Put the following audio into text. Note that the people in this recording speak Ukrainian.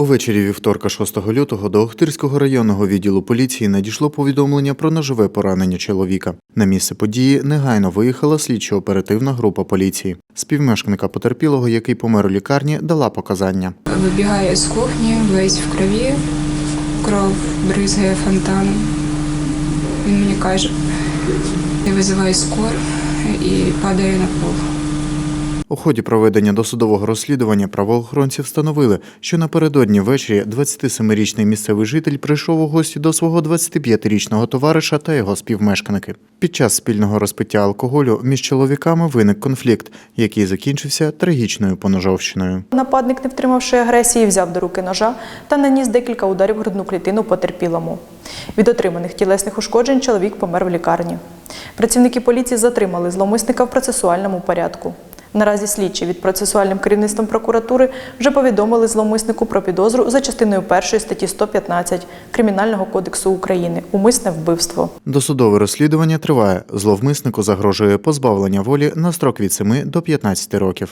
Увечері вівторка 6 лютого до Охтирського районного відділу поліції надійшло повідомлення про ножове поранення чоловіка. На місце події негайно виїхала слідчо-оперативна група поліції. Співмешканка потерпілого, який помер у лікарні, дала показання. Вибігає з кухні, весь в крові, кров бризгає фонтан. Він мені каже, я визиваю скор і падає на пол. У ході проведення досудового розслідування правоохоронці встановили, що напередодні ввечері 27-річний місцевий житель прийшов у гості до свого 25-річного товариша та його співмешканки. Під час спільного розпиття алкоголю між чоловіками виник конфлікт, який закінчився трагічною поножовщиною. Нападник, не втримавши агресії, взяв до руки ножа та наніс декілька ударів грудну клітину потерпілому. Від отриманих тілесних ушкоджень чоловік помер в лікарні. Працівники поліції затримали зловмисника в процесуальному порядку. Наразі слідчі від процесуальним керівництвом прокуратури вже повідомили зловмиснику про підозру за частиною 1 статті 115 Кримінального кодексу України умисне вбивство. Досудове розслідування триває. Зловмиснику загрожує позбавлення волі на строк від 7 до 15 років.